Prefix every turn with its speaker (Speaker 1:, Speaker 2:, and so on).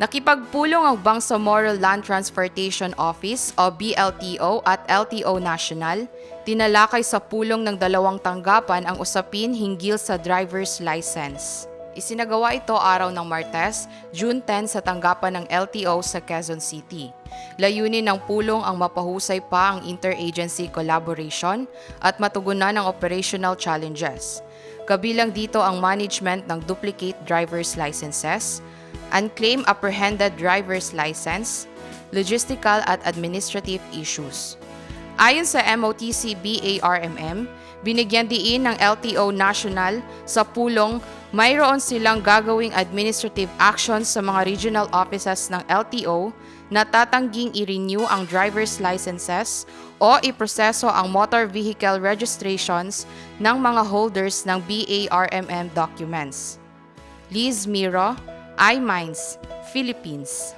Speaker 1: Nakipagpulong ang Bangsamoro Land Transportation Office o BLTO at LTO National, tinalakay sa pulong ng dalawang tanggapan ang usapin hinggil sa driver's license. Isinagawa ito araw ng Martes, June 10 sa tanggapan ng LTO sa Quezon City. Layunin ng pulong ang mapahusay pa ang interagency collaboration at matugunan ang operational challenges. Kabilang dito ang management ng duplicate driver's licenses, unclaimed apprehended driver's license, logistical at administrative issues. Ayon sa MOTC BARMM, binigyan diin ng LTO National sa pulong mayroon silang gagawing administrative actions sa mga regional offices ng LTO na tatangging i-renew ang driver's licenses o iproseso ang motor vehicle registrations ng mga holders ng BARMM documents. Liz Miro, iMinds, Philippines.